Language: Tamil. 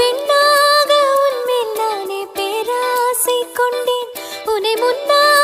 பெண்ணாக உன் மேல் நானே பேராசை கொண்டேன். உன்னை முன்னாலே